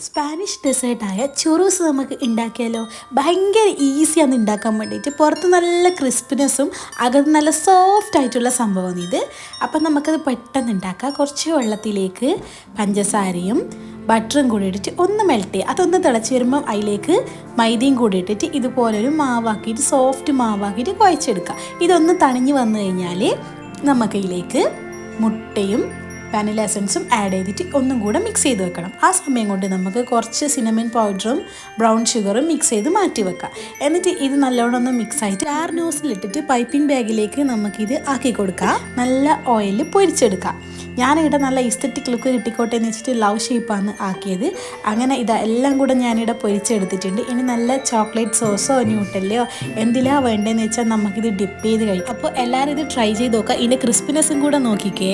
Spanish ഡെസേർട്ടായ ചൊറൂസ് നമുക്ക് ഉണ്ടാക്കിയാലോ ഭയങ്കര ഈസിയാണ് ഉണ്ടാക്കാൻ വേണ്ടിയിട്ട് പുറത്ത് നല്ല ക്രിസ്പിനെസ്സും അകത്ത് നല്ല സോഫ്റ്റ് ആയിട്ടുള്ള സംഭവമാണ് ഇത്. അപ്പം നമുക്കത് പെട്ടെന്ന് ഉണ്ടാക്കാം കുറച്ച് വെള്ളത്തിലേക്ക് പഞ്ചസാരയും ബട്ടറും കൂടി ഇട്ടിട്ട് ഒന്ന് മെൽറ്റ് ചെയ്യുക അതൊന്ന് തിളച്ച് വരുമ്പോൾ അതിലേക്ക് മൈദയും കൂടി ഇട്ടിട്ട് ഇതുപോലൊരു മാവാക്കിയിട്ട് സോഫ്റ്റ് മാവാക്കിയിട്ട് കുഴച്ചെടുക്കുക ഇതൊന്ന് തണിഞ്ഞ് വന്നു കഴിഞ്ഞാൽ നമുക്കതിലേക്ക് മുട്ടയും വാനില എസൻസും ആഡ് ചെയ്തിട്ട് ഒന്നും കൂടെ മിക്സ് ചെയ്ത് വെക്കണം. ആ സമയം കൊണ്ട് നമുക്ക് കുറച്ച് സിനമൻ പൗഡറും ബ്രൗൺ ഷുഗറും മിക്സ് ചെയ്ത് മാറ്റി വെക്കാം. എന്നിട്ട് ഇത് നല്ലോണം ഒന്ന് മിക്സ് ആയിട്ട് ആർ ന്യൂസിലിട്ടിട്ട് പൈപ്പിംഗ് ബാഗിലേക്ക് നമുക്കിത് ആക്കി കൊടുക്കാം. നല്ല ഓയിൽ പൊരിച്ചെടുക്കാം. ഞാനിവിടെ നല്ല ഇസ്തറ്റിക് ലുക്ക് കിട്ടിക്കോട്ടെ എന്ന് വെച്ചിട്ട് ലവ് ഷേപ്പാണ് ആക്കിയത്. അങ്ങനെ ഇതാ എല്ലാം കൂടെ ഞാനിവിടെ പൊരിച്ചെടുത്തിട്ടുണ്ട്. ഇനി നല്ല ചോക്ലേറ്റ് സോസോ ന്യൂട്ടല്ലയോ എന്തിലാ വേണ്ടതെന്ന് വെച്ചാൽ നമുക്കിത് ഡിപ്പ് ചെയ്ത് കഴിക്കാം. അപ്പോൾ എല്ലാവരും ഇത് ട്രൈ ചെയ്ത് നോക്കുക ഇതിന്റെ ക്രിസ്പിനെസ്സും കൂടെ നോക്കിക്കേ.